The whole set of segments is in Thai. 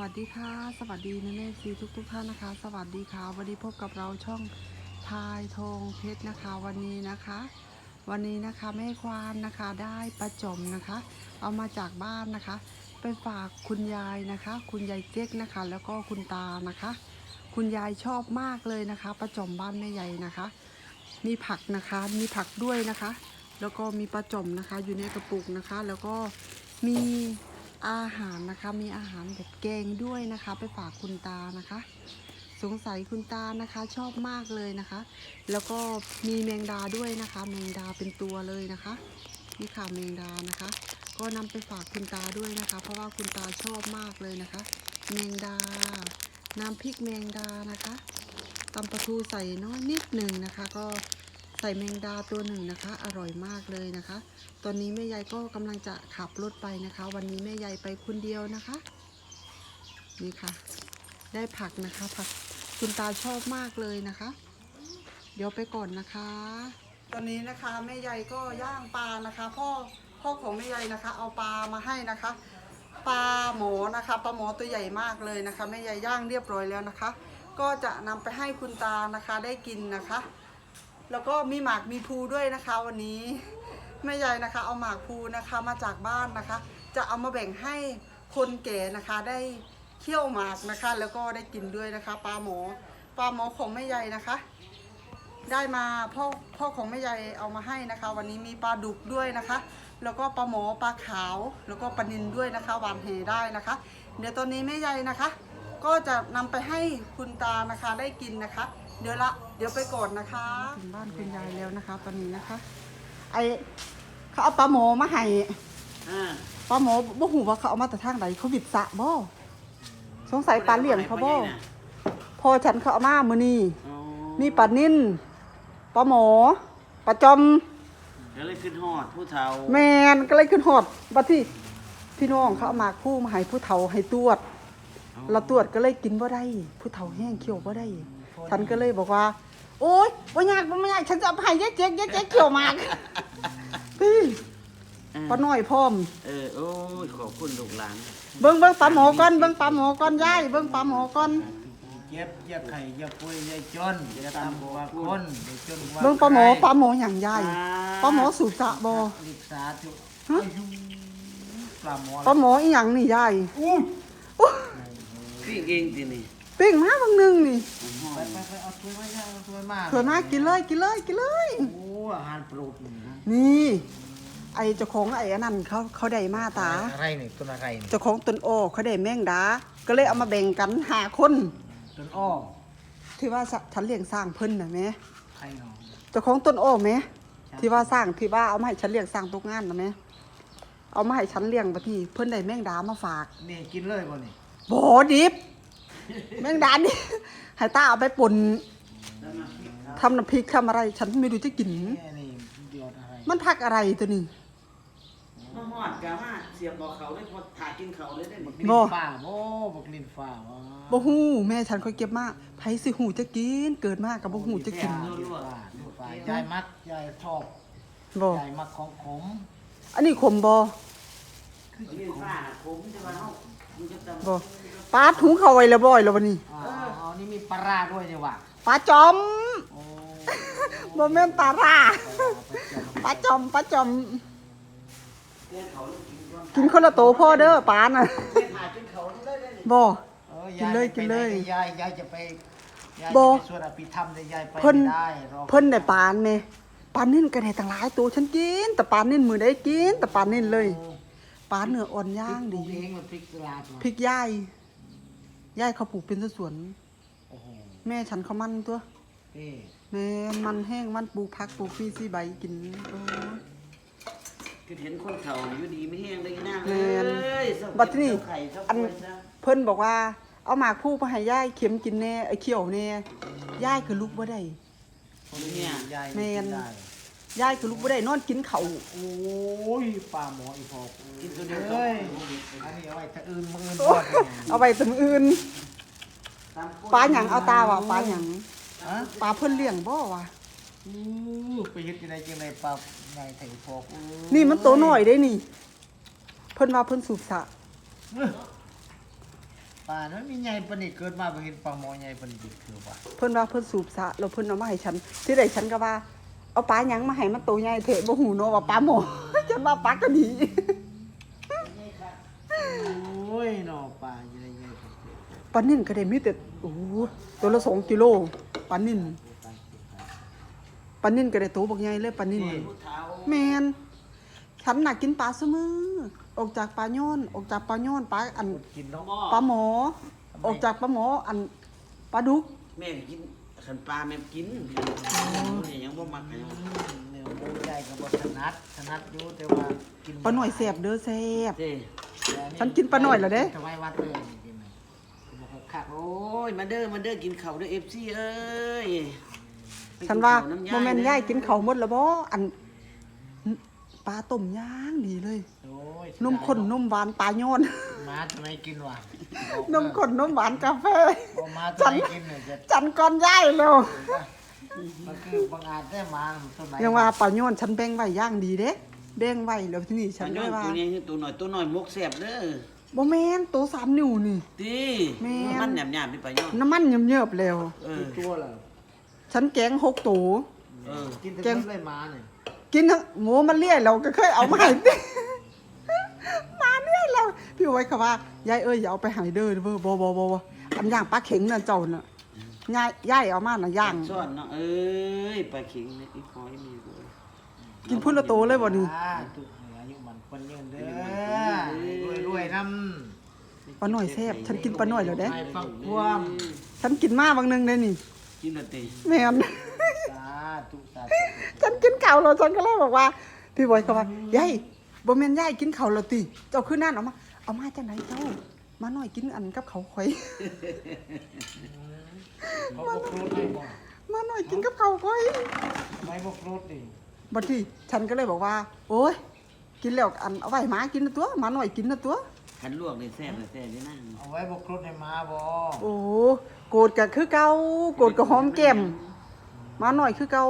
วัสดีค่ะ สวัสดีนะแม่ซีทุกทุกๆท่านนะคะ สวัสดีค่ะ วันนี้พบกับเราช่องทายทองเพชรนะคะ วันนี้นะคะ วันนี้นะคะแม่ควานนะคะได้ประจมนะคะ เอามาจากบ้านนะคะ ไปฝากคุณยายนะคะ คุณยายเจ๊กนะคะ แล้วก็คุณตานะคะ คุณยายชอบมากเลยนะคะ ประจมบ้านแม่ใหญ่นะคะ มีผักนะคะ มีผักด้วยนะคะ แล้วก็มีปลาจมนะคะ อยู่ในกระปุกนะคะ แล้วก็มี อาหารนะคะ มีอาหารแบบแกงด้วยนะคะ ไปฝากคุณตานะคะ สงสัยคุณตานะคะชอบมากเลยนะคะ แล้วก็มีแมงดาด้วยนะคะ แมงดาเป็นตัวเลยนะคะนี่ค่ะแมงดานะคะ ก็นำไปฝากคุณตาด้วยนะคะ เพราะว่าคุณตาชอบมากเลยนะคะ แมงดา น้ำพริกแมงดานะคะตำปลาทูใส่น้อยนิดหนึ่งนะคะ ก็ ใส่แมงดาตัวหนึ่งนะคะ อร่อยมากเลยนะคะ ตอนนี้แม่ยายก็กำลังจะขับรถไปนะคะ วันนี้แม่ยายไปคนเดียวนะคะ นี่ค่ะ ได้ผักนะคะ ผักคุณตาชอบมากเลยนะคะ เดี๋ยวไปก่อนนะคะ ตอนนี้นะคะแม่ใหญ่ก็ย่างปลานะคะ พ่อพ่อของแม่ใหญ่นะคะ เอาปลามาให้นะคะปลาหมอนะคะปลาหมอตัวใหญ่มากเลยนะคะแม่ใหญ่ย่างเรียบร้อยแล้วนะคะ ก็จะนำไปให้คุณตานะคะได้กินนะคะ แล้วก็มีหมากมีภูด้วยนะคะ วันนี้แม่ใหญ่นะคะ เอาหมากภูนะคะมาจากบ้านนะคะ จะเอามาแบ่งให้คนแก่นะคะได้เคี่ยวหมากนะคะ แล้วก็ได้กินด้วยนะคะปลาหมอปลาหมอของแม่ใหญ่นะคะ ได้มาพ่อพ่อของแม่ใหญ่เอามาให้นะคะ วันนี้มีปลาดุกด้วยนะคะ แล้วก็ปลาหมอปลาขาว แล้วก็ปลานินด้วยนะคะหวานเหได้นะคะ เดี๋ยวตอนนี้แม่ใหญ่นะคะ ก็จะนำไปให้คุณตานะคะได้กินนะคะ เดี๋ยวละ เดี๋ยวไปก่อนนะคะ ถึงบ้านคุณยายแล้วนะคะ ตอนนี้นะคะ ไอเขาเอาปลาหมอมาให้อ่าปลาหมอบ่หูว่าเขาเอามาแต่ทางไหนเขาวิดสระบ่สงสัยปลาเลี้ยงเขาบ่พอฉันเขาเอามามื้อนี้อ๋อมีปลานิ่นปลาหมอปลาจอมเดี๋ยวเลยขึ้นฮอดผู้เฒ่าแมนก็เลยขึ้นหอดบัดที่พี่น้องเขาเอาหมากคู่มาให้ผู้เฒ่าให้ตรวจเราตรวจก็เลยกินบ่ได้ ผู้เฒ่าแห้งเคี้ยวบ่ได้ ฉันก็เลยบอกว่า โอ๊ยบ่ยากบ่ยากฉันจะเอาไปให้ยายเจ๊กยายเจ๊กเคี้ยวหมากพี่เออปลาน้อยพร้อม เออโอ้ยขอบคุณลูกหลานเบิ่งเบิ่งปลาหมอก่อนเบิ่งปลาหมอก่อนยายเบิ่งปลาหมอก่อนเย็บเย็บไข่เย็บปุ้ยเย็บจนเย็บตามบัวคนเย็บจนว่าเบิ่งปลาหมอปลาหมอหยังยายปลาหมอสูบสระบ่ลิกษาทุกฮะอายุปลาหมอปลาหมออีหยังนี่ยายอุ้ยพี่เองทีนี่ ปิ้งมาบางหนึงนี่ผมห่อไปยไปไปเอาถ้วยมาย่างเอาถ้วยมาเผื่อมากินเลยกินเลยกินเลย โอ้อาหารโปรดนี่นะนี่ ไอเจ้าของไอ้อันนั้นเขาเขาได้มาตา อะไรนี่ต้นอะไรนี่เจ้าของต้นโอเขาได้แมงดา ก็เลยเอามาแบ่งกันหาคน ต้นอ้อที่ว่าสะฉันเลี้ยงสร้างเพิ่นน่ะแหม่ใครเนาะเจ้าของต้นโอแหม่ที่ว่าสร้างที่ว่าเอามาให้ฉันเลี้ยงสร้างตกงานน่ะแหม่เอามาให้ฉันเลี้ยงบัดนี้เพิ่นได้แมงดามาฝาก นี่กินเลยบ่นี่บ่ดิบ แมงดาดิให้ตาเอาไปป่นทำน้ำพริกทำอะไร ฉันไม่รู้จะกินนี่นี่ยอดอะไรมันพักอะไรตัวนี้ มาฮอดกะมาเสียบบ่เขาเลยพอถ่ากินเขาเลยได้บักนี่ลิ้บ่นฟ้าโอ้บักลิ้นฟ้าวะบ่ฮู้แม่ฉันค่อยเก็บมาไผสิหูจะกิน เกิดมากับบ่ฮู้จะกินลิ้นฟ้าลิ้นฟ้ายายมักยายชอบบ่ยายมักของขมอันนี้ขมบ่คือสินี่ขมฟ้าน่ะผมจะว่าเฮามันจะตำ บ่ปลาถุงเข้าไว้แล้วบ่อยแล้ววันนี้อ๋ออ๋อนี่มีปลาร้าด้วยนี่ว่ะปลาจอมโอ้บ่แม่นปลาร่าปลาจอมปลาจอมเลี้ยงเขาแล้วกินก่อนกินคนละโตพ่อเด้อปลาน่ะเลี้ยงถ่ากินเขาได้ได้นี่บ่ ออกินเลยาจะไปกินเลยไหยายยายจะไปยายบ่จะไปสวดอภิธรรมแต่ยายไปเพิ่นไม่ได้รอเพิ่นได้ปลาแม่ปลานิ่นก็ได้ตั้งหลายตัวฉันกิน แต่ปลานิ่นมื้อใดกิน แต่ปลานิ่นเลย โอ้ ปลาเนื้ออ่อนย่างพริดีกปลูกเองมันพริกตลาดมาพริกย่ายย่ายเขาปลูกเป็นสวนโอ้โหแม่ฉันเขามันตัวเอ๊ะแม่มันแห้งมันปลูกผักปลูกฟีซี่ใบกินโอ้ย คือเห็นคนเฒ่าอยู่ดีไม่แห้งได้นะแม่นเอ้ยเศร้าบัดนี้เศร้าไข่เศร้าอันกล้วยซะเพิ่นบอกว่า เอาหมากผู้มาให้ย่ายเข็มกินแน่ไอ้เขียวแน่ย่ายคือลูกบ่ได้ คนเนี่ยยายแม่นได้ ย่ายคือลูกบ่ได้นอนกินเขาว โอ้ยปลาหมออีพอกกินตัวเดียวเอ้ยก็อันนี้เอาไว้ถ้าอื่นมืออื่นโอ้ทอดเนี่ยเอาไปตรงอื่นตามกฎปลาหยังเอาตาว่ะปลาหยังฮะปลาเพิ่นเลี้ยงบ่วะอู้ไปเฮ็ดยังไงจังไดปลาไงไถพอกอู้นี่มันโตน้อยได้นี่ เพิ่นว่าเพิ่นสูบสระปป่านั้นมีใหญ่ปานนี้เกิดมาบ่เห็นปลาหมอใหญ่ปานนี้คือว่าเพิ่นว่าเพิ่นสูบสระแล้วเพิ่นเอามาให้ฉันที่ใดฉันก็ว่า เอาปลาหยังมาให้มันโตใหญ่เถอะบ่หูเนาะว่าปลาหมอฉันว่าปลากระดีโอ้ยเนาะปลาใหญ่ใหญ่ปานนี้ปลานิ่นก็ได้มีแต่โอ้โหตัวละ2กิโลปลานิ่นปลานิ่นก็ได้โตบักใหญ่เลยปลานิ่นผู้เฒ่าแมนฉันน่ะกินปลาซุมือออกจากปลาย้อนออกจากปลาย้อนปลาอันกินเนาะปลาหมอ ออกจากปลาหมออันปลาดุกแม่ก็กิน ขันปลาแม่กินเนี่ยยังบ่มักกันอยู่เนื้อหมูใหญ่ก็บ่ถนัดถนัดอยู่แต่ว่ากินปลาหน่อยแสบเด้อแสบเด้ฉันกินปลาหน่อยแล้วเด้ ถวายวัดเลยนี่กินน่ะบ่ค่อยคักโอ้ยมาเด้อมาเด้อกินข้าวเด้อ FC เอ้ยฉันว่าไปโมเมนต์ย่ายกินเขาวหมดแล้วบ่อัน ปลาต้มย่างดีเลย โอ้ยนมข้นนมหวานปลาย้อนมาทำไมกินวะนมข้นนมหวานกาแฟบ่มาทำไมกินเนี่ยจะจันก่อนย่ายแล้วมันคือบางอาจได้มาต้นไม้ยังว่าปลาย้อนฉันแบ่งไว้ย่างดีเด้แบ่งไว้แล้วทีนี้ฉัฉันนเลน้อยยว่าตัวนี้ตัวน้อยตัวน้อยมกแซ่บเด้อบ่แม่นตัวสามนิ้วนี่ติแม่นมันหยาบๆนี่ไปย่อน้ำมันเยิบๆแล้วเออตัวละฉันแกงหกตัวเออกินแต่แกงต้นไม้มาเนี่ย กินทั้งหมูมันเลี่ยเราก็เคยเอามาให้ติมาเลี่ยเราพี่ไว้ค่ะว่ายายเอ้ยอย่าเอาไปใหายเด้อเด้อบ่บ่บ่บ่อันย่างปลาเข็งน่ะเจ้าน่ะยายยายเอามาน่ะย่างซ่อนเนาะเอ้ยปลาเข็งเนี่ยอีหอยมีกูกินพุ่นละโตเลยบ่นี่อ่าทุกเหนืออายุมันคนยืนเด้อรวยรวยๆน้ำปลาหน่อยแซ่บฉันกินปลาหน่อยแล้วเด้ไปฟังความฉันกินมาบางนึงเลยนี่กินและติแม่นสา ธุสาธุฉันกินข้าวแล้วฉันก็เลยบอกว่า พี่บอยเขาว่ายายบ่แม่นยายกินข้าวแล้วติเจ้าคือนั่นเอามา เอามาจากไหนเจ้า มาหน่อยกินอันกับเขาวข่อย เขาบอกรถให้บ่มาหน่อยกินกับเขาวข่อยไม่บอกรถดิบัดนี้ฉันก็เลยบอกว่า โอ้ยกินแล้วอันเอาไว้หมากินนะตัวหมาหน่อยกินนะตัว ขันลวกนี่แซ่บเลยแซ่บนี่นะเอาไว้บอกรถให้มาบ่โอ้โกรธก็คือเก่าโกรธก็หอมแก้มห มาหน่อยคือเก่า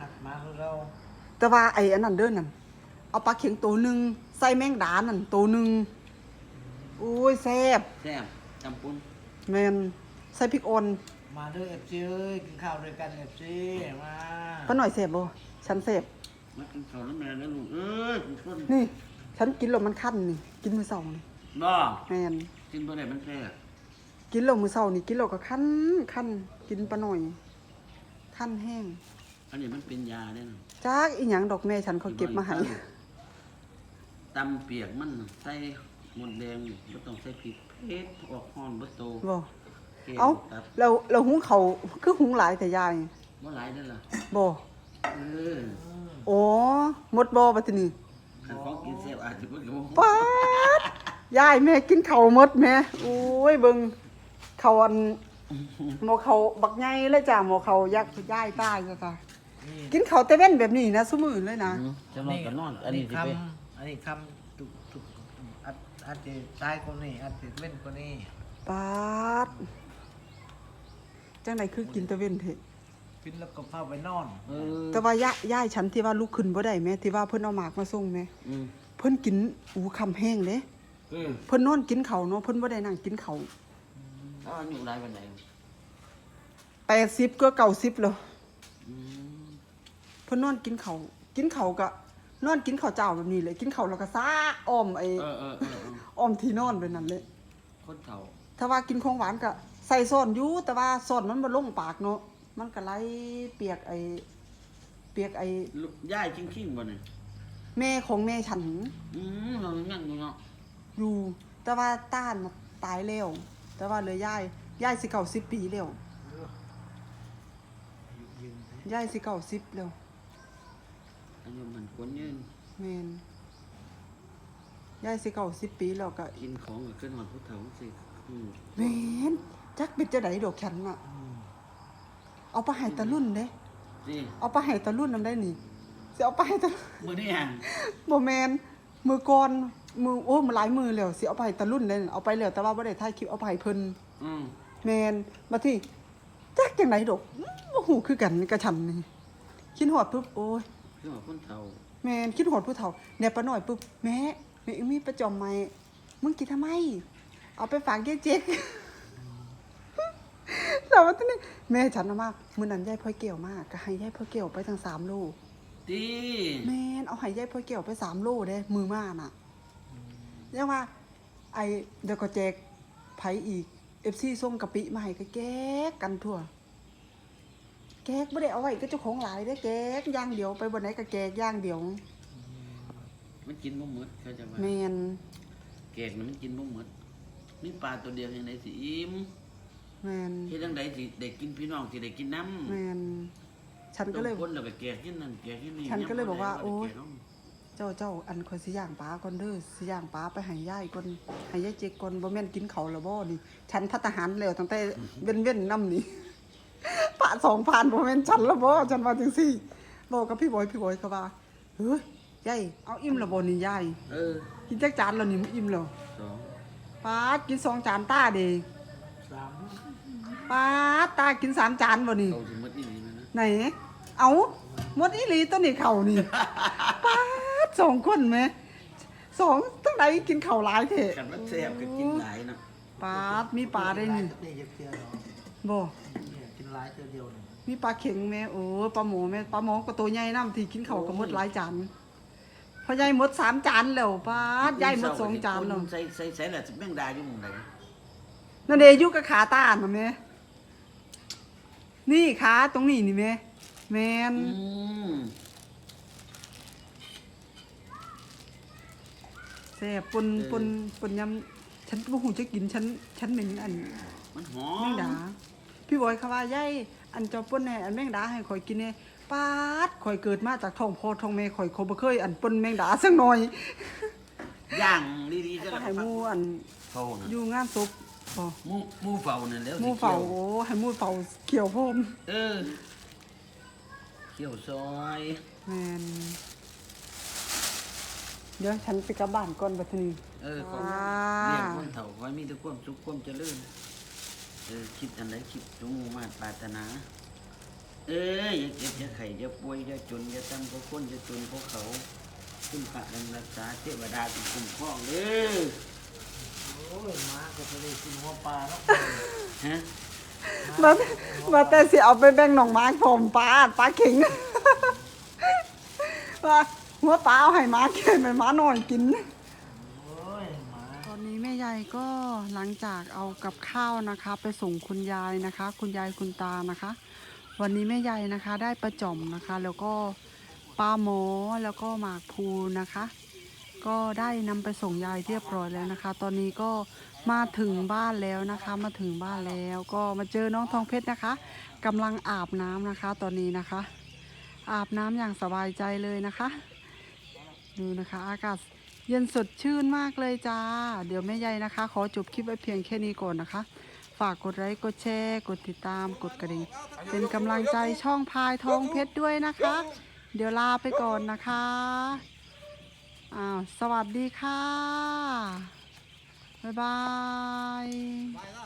หักมาคือเราแต่ว่าไอ้อันนั้นเด้อนั่นเอาปลาเข็งตัวหนึงใส่แมงดานั่นตัวหนึงโอ้ยแซ่บแซ่บจำปุ้นแม่นใส่พริกอ่อนมาเด้อ FC เอ้ยกินข้าวด้วยกัน FC มาป้าหน่อยแซ่บบ่ฉันแซ่บมากินข้าวแล้วแม่นะลูกเอ้ยคุณคนนี่ ฉันกินแล้วมันคันนี่กินมื้อเช้านี่บ่แม่นกินบ่ได้มันแซ่บกินแล้วมื้อเช้านี่กินแล้วก็คันคันกินปลาหน่อย คันแห้ง อันนี้มันเป็นยาเด้อนะจากอีหยังดอกแม่ฉันเขาเก็บมาให้ตำเปียกมันใส่หมดแดงบ่ต้องใส่พริกเผ็ดออกฮ้อนบ่โตบ่เค็มเอ้าครับเราเราหุงเขาวคือหุงหลายแต่ยายบ่หลายเด้อล่ะบ่เออโอ้หมดบ่บัดนี้คันของกินแซ่บอาจจะบ่รู้ป๊าดยายแม่กินข้าวหมดแม่โอ้ยเบิ่งข้าวอัน หมอเขาวบักใหญ่เลยจ้ะหมอเขาวยักษ์ยายตายจ้ะจ้ะนี่กินข้าวแต่เว้นแบบนี้นะซุมื้อเลยนะจะนอนก็นอน อันนี้สิคไปำอันนี้คำตุกตุกอัดอัดจะตายคนนี้อัดจะเล่นคนนี้ปาดจังไดคือกินแต่เว้นเถอะกินแล้วก็พาไปนอนเออแต่ว่าย่าย่ายฉันที่ว่าลุกขึ้นบ่ได้แม่ที่ว่าเพิ่นเอาหมากมาส่งแม่อืมเพิ่นกินอูคำแห้งเด้เออเพิ่นนอนกินข้าวเนาะเพิ่นบ่ได้นั่งกินข้าว ถ้าอายุหลายปานใด80ก็90แล้วอืมเพิ่นนอนกินข้าวกินข้าวก็นอนกินข้าวเจ้าแบบนี้เลยกินข้าวแล้วก็ซ่าอ้อมไอ้เออเออเออเอออ้อมที่นอนไปนั่นเลย คนเฒ่าถ้าว่ากินของหวานก็ใส่ซ่อนอยู่แต่ว่าซ่อนมันบ่ลงปากเนาะมันก็ไหลเปียกไอ้เปียกไอ้ลูกย่ายจริงๆบ่เนี่ยแม่ของแม่ฉัน อืมเรายังอยู่เนาะอยู่แต่ว่าต้านน่ะตายแล้ว แต่ว่าเหลือยายยายสิเก่าสิบปีแล้วยืนยายสิเก่าสิบแล้วอายุมันควรยืนแม่นยายสิเก่าสิบปีแล้วก็กินของก็ขึ้นหอดผู้เฒ่าสิอืมแม่นจักเป็นจะไดดอกฉันน่ะเอาไปให้ตะรุ่นเด้สิเอาไปให้ตะรุ่นนำได้นี่สิเอาไปให้ตะ มื้อนี้หั่นบ่แม่นมือก่อน มือโอ้มันหลายมือแล้วสิเอาไปให้ตะรุ่นเลยเอาไปแล้วแต่ว่าบ่ได้ถ่ายคลิปเอาไปให้เพิ่นอืมแม่นมาที่จักจังไดดอกอื้อบ่ฮู้คือกันกับฉันนี่คิดฮอดปุ๊บโอ้ยคือว่าคนเฒ่าแม่นคิดฮอดผู้เฒ่าเนี่ยป้าน้อยปุ๊บแม่แม่อีมีประจอมใหม่มึงกินทำไม เอาไปฝากยายเจ๊กแต่ว่าตอนนี้แม่ฉันเอามากมื้อนั้นยายพ่อยเกี่ยวมากก็ให้ยายพ่อยเกี่ยวไปทั้งสามลูกตีแม่นเอาให้ยายพ่อยเกี่ยวไปสามลูกเด้มือมาน่ะ ยังว่า ไอเดี๋ยวก็แจกไผอีก FC ส่งกะปิมาให้ก็แก๊กกันทั่ว แก๊กบ่ได้เอาไว้ก็เจ้าของหลายเด้อแก๊กอย่างเดียวไปบ่ไหนก็แก๊กอย่างเดียวมันกินบ่หมดเขาจะว่าแม่นแกงน่ะมันกินบ่หมดมีปลาตัวเดียวยังไงสิอิ่มแม่นเฮ็ดจังไดสิได้กินพี่น้องสิได้กินน้ำแม่นฉันก็เลยต้องคนแล้วก็แกงที่นั่นแกงที่นี่ฉันก็เลยบอกว่าำบ่ได้โอ๊ยแกง เเจ้าเจ้าอันคอยสิย่างปลาก่อนเด้อสิย่างปลาไปให้ยายก่อนให้ยายเจ๊กก่อนบ่แม่นกินเขาวแล้วบ่นี่ ฉันพัฒหารแล้วตั้งแต่เว้นเว้นๆน้ำนี่ปะสองพันบ่แม่นฉันแล้วบ่ฉันว่าจังซี่บอกกับพี่บอยพี่บอยก็ว่าเฮ้ยยายเอาอิ่มแล้วบ่นี่ยาย เออกินจักจานแล้วนี่มันอิ่มแล้วสองปาดกินสองจานตาเด้สามปาดตากินสามจานบ่นี่ เขาสิหมดอีหลีนะนะไหน เอาหมดอีหลีตัวนี้เขานี่ปาด สองคนไหมสองตั้งไหนกินข้าวหลายเถอะกันว่าแซ่บก็กินหลายนะปาดมีปลาได้นี่นี่จะเพียเนาะบ่เนี่ยกินหลายเท่าเดียวเนี่ยมีปลาเข็งแม่โอ้ปลาหมูแม่ปลาหมอก็ตัวใหญ่น้ำที่กินข้าวก็หมดหลายจานพอยายหมดสามจานแล้วปาดยายหมดสองจานแล้วใส่ใส่ใส่ละสิแม่งดาอยู่หม่องใดนั่นเดอยู่กับขาตาน่ะแม่นี่ขาตรงนี้นี่แม่แม่นอืม ซ่บปนปนปนยำฉันบ่ฮู้จะกินฉันฉันเหม็นอันมันหอแมงมดา พี่บอยเขาว่ายายอันเจอป่นแหน่อันแมงดาให้ข่อยกินเนี่ยปาดข่อยเกิดมาจากท้องพ่อท้องแม่ข่อยเขาบ่เคยอันป่นแมงดาสักหน่อยย่างดีๆก็ก็ให้หมู่อันเฝ้านะอยู่งานศพบ่หมู่หมู่เฝ้านั่นแล้วหมู่เฝ้าโอ้ให้หมู่เฝ้าเขียวพร้อมเออเขียวซอยแม่น เดี๋ยวฉันไปกลับบ้านก่อนบัดนี้ เออของอ่า เรียกคนเฒ่าขอให้มีแต่ความสุขความเจริญเออคิดอันใดคิดจงมุ่งมาตรปรารถนา เอ้ยอย่าเจ็บอย่าไข้อย่าป่วยอย่าจนอย่าตั้งก็คนอย่าจนพวกเขาขึ้นพระดังรักษาเทวดาเป็นคุ้มครองเด้อโอ้ยหมาก็จะได้กินหัวปลาเนาะฮะมามาแต่สิเอาไปแบ่งน้องหมาผมปลาปลาเข็งว่า หัวปลาเอาให้หมากินให้หมาน้อยกิน โอ้ยหมาตอนนี้แม่ยายก็หลังจากเอากับข้าวนะคะ ไปส่งคุณยายนะคะ คุณยายคุณตานะคะ วันนี้แม่ยายนะคะ ได้ประจอมนะคะ แล้วก็ปลาหมอแล้วก็หมากพลูนะคะ ก็ได้นำไปส่งยายเรียบร้อยแล้วนะคะ ตอนนี้ก็มาถึงบ้านแล้วนะคะ มาถึงบ้านแล้วก็มาเจอน้องทองเพชรนะคะกำลังอาบน้ำนะคะ ตอนนี้นะคะ อาบน้ำอย่างสบายใจเลยนะคะ ดูนะคะอากาศเย็นสดชื่นมากเลยจ้า เดี๋ยวแม่ใหญ่นะคะ ขอจบคลิปไว้เพียงแค่นี้ก่อนนะคะ ฝากกดไลค์กดแชร์ กดติดตาม กดกระดิ่งเป็นกำลังใจช่องพายทองเพชรด้วยนะคะ เดี๋ยวลาไปก่อนนะคะอ้าวสวัสดีค่ะ บ๊ายบาย